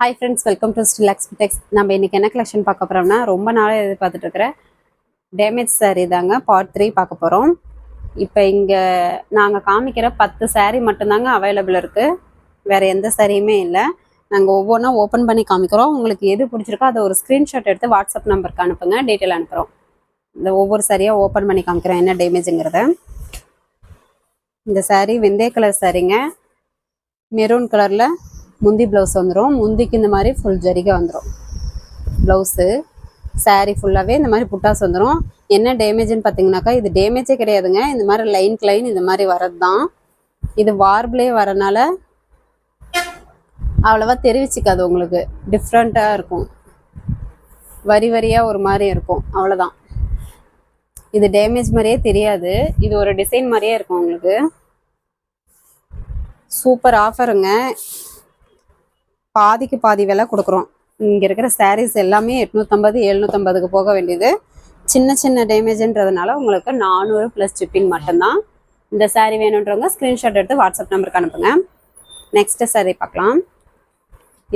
Hi friends welcome to ஸ்டிலாக்ஸ் டெக்ஸ் நம்ம இன்னைக்கு என்ன கலெக்ஷன் பார்க்க போகிறோம்னா ரொம்ப நாளாக எதிர்பார்த்துட்டு பார்த்துட்ருக்குறேன் டேமேஜ் சாரீ தாங்க பார்ட் த்ரீ பார்க்க போகிறோம் இப்போ இங்கே நாங்கள் காமிக்கிற பத்து சாரீ மட்டும்தாங்க அவைலபிள் இருக்குது வேறு எந்த சாரியுமே இல்லை. நாங்கள் ஒவ்வொன்றா ஓப்பன் பண்ணி காமிக்கிறோம். உங்களுக்கு எது பிடிச்சிருக்கோ அதை ஒரு ஸ்க்ரீன்ஷாட் எடுத்து வாட்ஸ்அப் நம்பருக்கு அனுப்புங்க. டீட்டெயில் அனுப்புகிறோம் இந்த ஒவ்வொரு சாரியாக ஓப்பன் பண்ணி காமிக்கிறோம் என்ன டேமேஜுங்கிறத இந்த சாரீ வெந்தய கலர் சாரீங்க மெரூன் கலரில் முந்தி ப்ளவுஸ் வந்துடும் முந்திக்கு இந்த மாதிரி ஃபுல் ஜரிகை வந்துடும் ப்ளவுஸு சாரீ ஃபுல்லாகவே இந்த மாதிரி புட்டாஸ் வந்துடும் என்ன டேமேஜ்னு பார்த்தீங்கன்னாக்கா இது டேமேஜே கிடையாதுங்க. இந்த மாதிரி லைன் லைன் இந்த மாதிரி வர்றது தான் இது வார்பிளே வரனால அவ்வளோவா தெரிவிச்சிக்காது உங்களுக்கு. டிஃப்ரெண்ட்டாக இருக்கும். வரி வரியாக ஒரு மாதிரி இருக்கும். அவ்வளோதான் இது டேமேஜ் மாதிரியே தெரியாது. இது ஒரு டிசைன் மாதிரியே இருக்கும் உங்களுக்கு. சூப்பர் ஆஃபருங்க பாதிக்கு பாதி விலை கொடுக்குறோம். இங்கே இருக்கிற சாரீஸ் எல்லாமே எட்நூற்றம்பது எழுநூற்றம்பதுக்கு போக வேண்டியது. சின்ன சின்ன டேமேஜ்ன்றதுனால உங்களுக்கு நானூறு ப்ளஸ் ஷிப்பிங் மட்டும்தான். இந்த சாரீ வேணுன்றவங்க ஸ்க்ரீன்ஷாட் எடுத்து வாட்ஸ்அப் நம்பருக்கு அனுப்புங்க. நெக்ஸ்ட் சாரீ பார்க்கலாம்.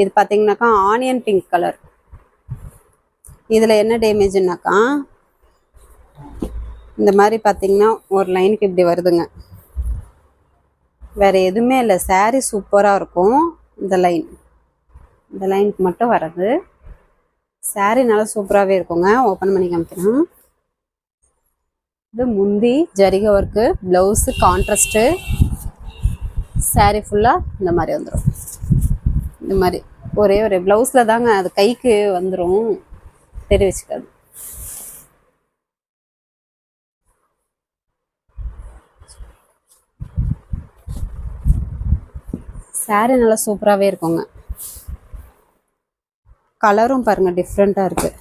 இது பார்த்தீங்கன்னாக்கா ஆனியன் பிங்க் கலர் இதில் என்ன டேமேஜ்னாக்கா இந்த மாதிரி பார்த்தீங்கன்னா ஒரு லைனுக்கு இப்படி வருதுங்க. வேறு எதுவுமே இல்லை. சாரீ சூப்பராக இருக்கும். இந்த லைன் இந்த லைனுக்கு மட்டும் வர்றது. Saree நல்லா சூப்பராகவே இருக்குங்க. ஓப்பன் பண்ணி காமிக்கிறேன். இது முந்தி ஜரிகை ஒர்க்கு ப்ளவுஸு கான்ட்ராஸ்ட்டு saree ஃபுல்லாக இந்த மாதிரி வந்துடும் இந்த மாதிரி ஒரே ஒரு ப்ளவுஸில் தாங்க அது கைக்கு வந்துடும் தெரிவிச்சுக்காது. Saree நல்லா சூப்பராகவே இருக்குங்க. கலரும் பாருங்கள் டிஃப்ரெண்ட்டாக இருக்குது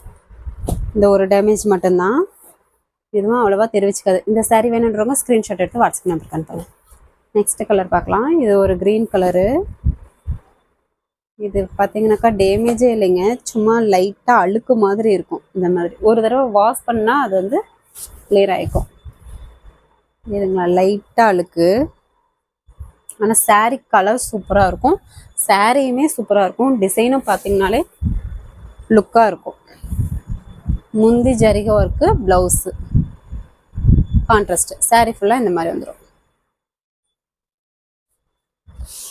இந்த ஒரு டேமேஜ் மட்டும்தான். இதுவும் அவ்வளோவா தெரிவிச்சுக்காது. இந்த சேரீ வேணுன்றவங்க ஸ்க்ரீன்ஷாட் எடுத்து வாட்ஸ்அப் நம்பருக்கு அனுப்புங்க. நெக்ஸ்ட் கலர் பார்க்கலாம். இது ஒரு க்ரீன் கலரு இது பார்த்தீங்கன்னாக்கா டேமேஜே இல்லைங்க. சும்மா லைட்டாக அழுக்கு மாதிரி இருக்கும். இந்த மாதிரி. ஒரு தடவை வாஷ் பண்ணால் அது வந்து கிளியர் ஆகிக்கும் இதுங்களா லைட்டாக அழுக்கு. ஆனால் சாரீ கலர் சூப்பராக இருக்கும். சாரியுமே சூப்பராக இருக்கும். டிசைனும் பார்த்தீங்கனாலே லுக்காக இருக்கும். முந்தி ஜரிக ஒர்க்கு ப்ளவுஸு. கான்ட்ராஸ்ட் சாரீ ஃபுல்லாக இந்த மாதிரி வந்துடும்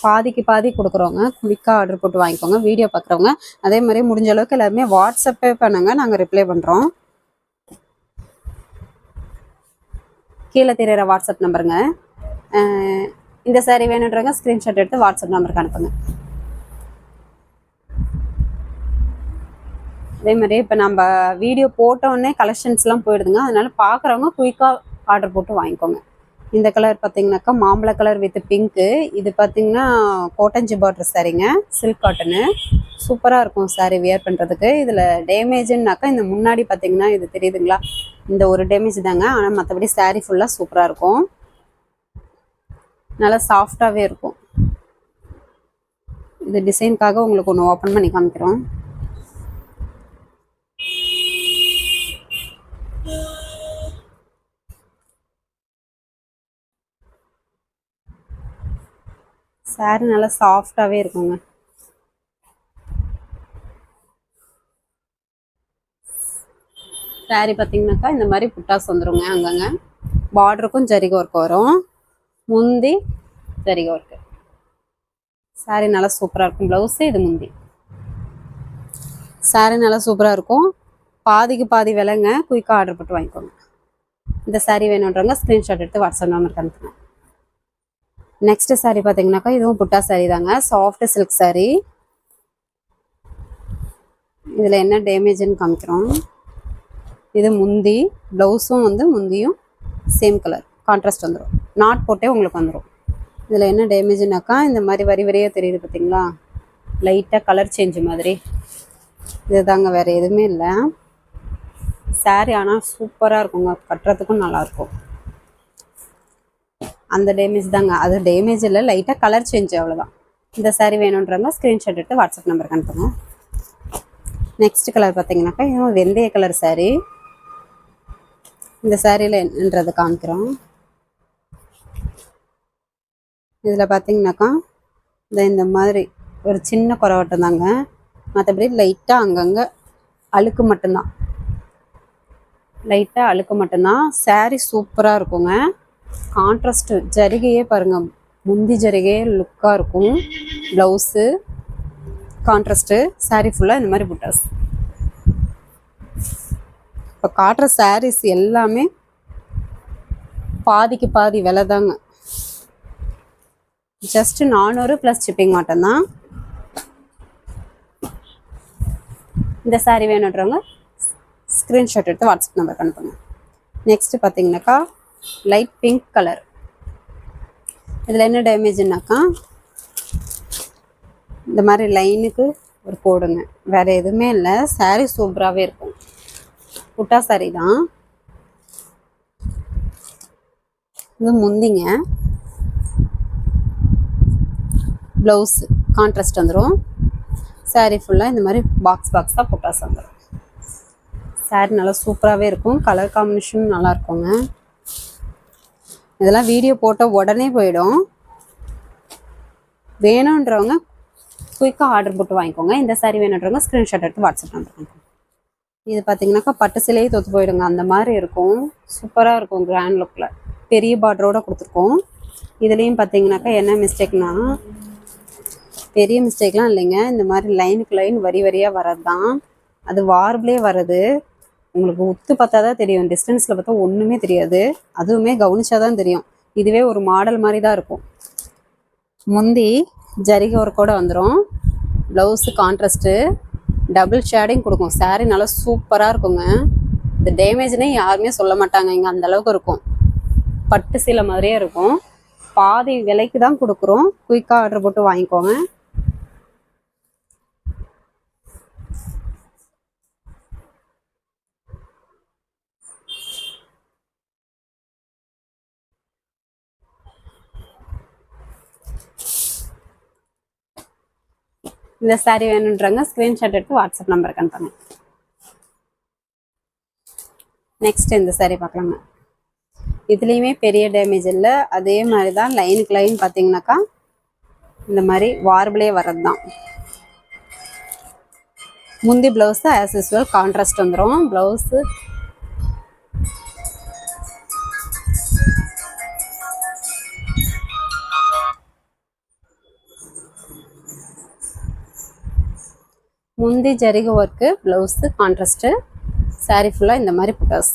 பாதிக்கு பாதி கொடுக்குறவங்க குவிக்காக ஆர்டர் போட்டு வாங்கிக்கோங்க வீடியோ பார்க்குறவங்க. அதே மாதிரி முடிஞ்ச அளவுக்கு எல்லாருமே வாட்ஸ்அப்பே பண்ணுங்க நாங்கள் ரிப்ளை பண்ணுறோம் கீழே தெரியிற வாட்ஸ்அப் நம்பருங்க இந்த saree வேணுன்றவங்க ஸ்க்ரீன்ஷாட் எடுத்து வாட்ஸ்அப் நம்பருக்கு அனுப்புங்க. அதே மாதிரி இப்போ நம்ம வீடியோ போட்டோடனே கலெக்ஷன்ஸ்லாம் போயிடுதுங்க. அதனால பார்க்குறவங்க குயிக்காக ஆர்டர் போட்டு வாங்கிக்கோங்க. இந்த கலர் பார்த்தீங்கன்னாக்கா மாம்பழ கலர் வித் பிங்க்கு இது பார்த்தீங்கன்னா கோட்டஞ்சி பார்டர் சாரீங்க சில்க் காட்டனு சூப்பராக இருக்கும் சாரீ வியர் பண்ணுறதுக்கு இதில் டேமேஜுன்னாக்கா இந்த முன்னாடி பார்த்தீங்கன்னா இது தெரியுதுங்களா? இந்த ஒரு டேமேஜ் தாங்க. ஆனால் மற்றபடி சாரீ ஃபுல்லாக சூப்பராக இருக்கும். நல்லா சாஃப்டாகவே இருக்கும். இது டிசைனுக்காக உங்களுக்கு ஒன்று ஓப்பன் பண்ணி காமிக்கிறோம். Saree நல்லா சாஃப்டாகவே இருக்குங்க. Saree பார்த்தீங்கன்னாக்கா இந்த மாதிரி புட்டாஸ் வந்துடுங்க அங்கங்க. பார்டருக்கும் ஜரிக ஒர்க் வரும். முந்தி ஜரிக ஒர்க்கு saree நல்லா சூப்பராக இருக்கும். ப்ளவுஸு இது முந்தி. Saree நல்லா சூப்பராக இருக்கும். பாதிக்கு பாதி விலைங்க. குயிக்காக ஆர்டர் போட்டு வாங்கிக்கோங்க. இந்த saree வேணுன்றவங்க ஸ்க்ரீன்ஷாட் எடுத்து வாட்ஸ்அப் நம்பருக்கு அனுப்புங்க. நெக்ஸ்ட் saree பார்த்தீங்கன்னாக்கா இதுவும் புட்டா saree தாங்க. Soft silk saree. இதில் என்ன டேமேஜ்னு காமிக்கிறோம். இது முந்தி ப்ளவுஸும் வந்து முந்தியும் சேம் கலர் கான்ட்ராஸ்ட் வந்துடும் நாட் போட்டே உங்களுக்கு வந்துடும் இதில் என்ன டேமேஜ்னாக்கா இந்த மாதிரி வரி வரியாக தெரியுது பார்த்தீங்களா லைட்டாக கலர் சேஞ்ச் மாதிரி. இது தாங்க வேறு எதுவுமே இல்லை. Saree ஆனால் சூப்பராக இருக்குங்க. கட்டுறதுக்கும் நல்லாயிருக்கும் அந்த டேமேஜ் தாங்க. அது டேமேஜ் இல்லை லைட்டாக கலர் சேஞ்ச் அவ்வளோதான் இந்த சாரீ வேணுன்றவங்க ஸ்க்ரீன்ஷாட் எடுத்து வாட்ஸ்அப் நம்பருக்கு அனுப்புங்க. நெக்ஸ்ட் கலர் பார்த்தீங்கன்னாக்கா இதுவும் வெந்தய கலர் சாரீ இந்த சாரியில் என்னன்றது காமிக்கிறோம். இதில் பார்த்தீங்கன்னாக்கா இந்த இந்த மாதிரி ஒரு சின்ன குறவட்டம் தாங்க. மற்றபடி லைட்டாக அங்கங்கே அழுக்கு மட்டும்தான். லைட்டாக அழுக்கு மட்டும்தான். சாரீ சூப்பராக இருக்குங்க. கான்ட்ராஸ்ட் ஜரிகையே பாருங்கள் முந்தி ஜரிகையே லுக்காக இருக்கும். ப்ளவுஸு கான்ட்ராஸ்ட்டு சாரீ ஃபுல்லாக இந்த மாதிரி புட்டாஸ் இப்போ காட்டுற சாரீஸ் எல்லாமே பாதிக்கு பாதி விலை தாங்க. ஜஸ்ட் நானூறு ப்ளஸ் ஷிப்பிங் மட்டும்தான். இந்த சாரீ வேணுன்றவங்க ஸ்க்ரீன்ஷாட் எடுத்து வாட்ஸ்அப் நம்பருக்கு அனுப்புங்க. நெக்ஸ்ட்டு பார்த்தீங்கன்னாக்கா லைட் பிங்க் கலர் இதில் என்ன டேமேஜ்னாக்கா இந்த மாதிரி லைனுக்கு ஒரு போடுங்க. வேறு எதுவுமே இல்லை. சாரீ சூப்பராகவே இருக்கும். புட்டா saree தான். இது முந்திங்க. ப்ளவுஸ் கான்ட்ராஸ்ட் வந்துடும் சாரீ ஃபுல்லாக இந்த மாதிரி பாக்ஸ் பாக்ஸாக புட்டாஸ் வந்துடும் சாரீ நல்லா சூப்பராகவே இருக்கும். கலர் காம்பினேஷன் நல்லா இருக்குங்க. இதெல்லாம் வீடியோ போட்ட உடனே போயிடும். வேணுன்றவங்க குயிக்காக ஆர்டர் போட்டு வாங்கிக்கோங்க. இந்த சாரி வேணுன்றவங்க ஸ்க்ரீன்ஷாட் எடுத்து வாட்ஸ்அப் நம்பர் இது பார்த்தீங்கன்னாக்கா பட்டு சிலையே தொத்து போயிடுங்க. அந்த மாதிரி இருக்கும். சூப்பராக இருக்கும் கிராண்ட் லுக்கில் பெரிய பார்டரோட கொடுத்துருக்கோம். இதுலேயும் பார்த்தீங்கன்னாக்கா என்ன மிஸ்டேக்னா பெரிய மிஸ்டேக்லாம் இல்லைங்க. இந்த மாதிரி லைனுக்கு லைன் வரி வரியாக வர்றது தான் அது வார்பிளே வர்றது. உங்களுக்கு உத்து பார்த்தா தான் தெரியும். டிஸ்டன்ஸில் பார்த்தா ஒன்றுமே தெரியாது. அதுவுமே கவனிச்சா தான் தெரியும். இதுவே ஒரு மாடல் மாதிரி தான் இருக்கும். முந்தி ஜரிகை ஒர்க்கோட வந்துடும் ப்ளவுஸு கான்ட்ராஸ்ட்டு டபுள் ஷேடிங் கொடுக்கும். சாரீ நல்லா சூப்பராக இருக்குங்க. இந்த டேமேஜ்னே யாருமே சொல்ல மாட்டாங்க. இங்கே அந்த அளவுக்கு இருக்கும். பட்டு சீலை மாதிரியே இருக்கும். பாதி விலைக்கு தான் கொடுக்குறோம். குயிக்காக ஆர்டர் போட்டு வாங்கிக்கோங்க. இந்த saree வேணுன்றவங்க ஸ்க்ரீன்ஷாட் எடுத்து வாட்ஸ்அப் நம்பருக்கு அனுப்புங்க. நெக்ஸ்ட் இந்த saree பார்க்கலாங்க. இதுலேயுமே பெரிய டேமேஜ் இல்லை. அதே மாதிரி தான் லைனுக்கு லைன் பார்த்தீங்கன்னாக்கா இந்த மாதிரி வார்பிளே வர்றது தான் முந்தி ப்ளவுஸ் ஆஸ் யூஸ்வல் கான்ட்ராஸ்ட் வந்துடும் ப்ளவுஸு முந்தி ஜரிகை ஒர்க்கு ப்ளவுஸு கான்ட்ராஸ்ட்டு சாரீ ஃபுல்லாக இந்த மாதிரி புட்டாஸ்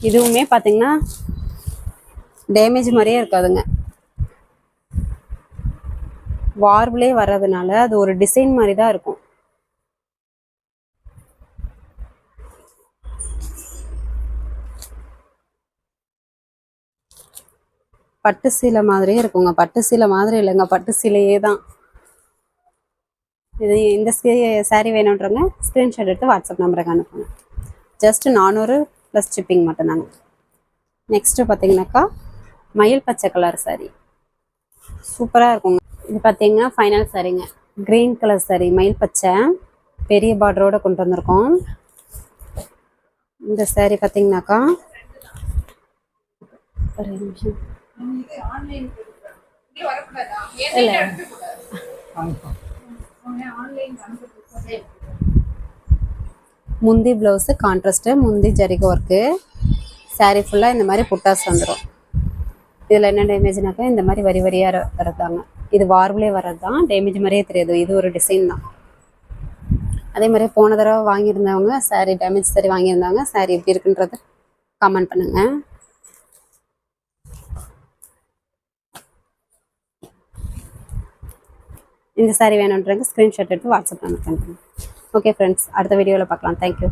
இதுவுமே பார்த்தீங்கன்னா டேமேஜ் மாதிரியே இருக்காதுங்க. வார்பிளே வர்றதுனால அது ஒரு டிசைன் மாதிரி தான் இருக்கும். பட்டு சீலை மாதிரியே இருக்குங்க. பட்டு சீலை மாதிரி இல்லைங்க. பட்டு சீலையே தான். இது இந்த saree வேணுன்றவங்க ஸ்க்ரீன்ஷாட் எடுத்து வாட்ஸ்அப் நம்பருக்கு அனுப்புங்க. ஜஸ்ட் நானூறு ப்ளஸ் ஷிப்பிங் மட்டும்தாங்க. நெக்ஸ்ட்டு பார்த்தீங்கன்னாக்கா மயில் பச்சை கலர் saree. சூப்பராக இருக்குங்க. இது பார்த்தீங்கன்னா ஃபைனல் சாரீங்க க்ரீன் கலர் saree மயில் பச்சை. பெரிய பார்டரோட கொண்டு வந்திருக்கோம். இந்த saree பார்த்தீங்கன்னாக்கா ஒரு நிமிஷம். இல்லை. முந்தி ப்ளவுஸு கான்ட்ராஸ்ட்டு முந்தி ஜரிக ஒர்க்கு சாரீ ஃபுல்லாக இந்த மாதிரி புட்டாஸ் வந்துடும் இதில் என்ன டேமேஜ்னாக்கா இந்த மாதிரி வரி வரியாக வரதாங்க இது வார்பிளே வர்றது தான் டேமேஜ் மாதிரியே தெரியாது. இது ஒரு டிசைன் தான். அதே மாதிரி போன தடவை வாங்கியிருந்தவங்க சாரீ டேமேஜ் சரி வாங்கியிருந்தாங்க. சாரீ எப்படி இருக்குன்றது கமெண்ட் பண்ணுங்கள் இந்த சாரி வேணுன்றவங்க ஸ்க்ரீன்ஷாட் எடுத்து வாட்ஸ்அப் பண்ணுங்க ஓகே ஃப்ரெண்ட்ஸ் அடுத்த வீடியோவில் பார்க்கலாம். தேங்க்யூ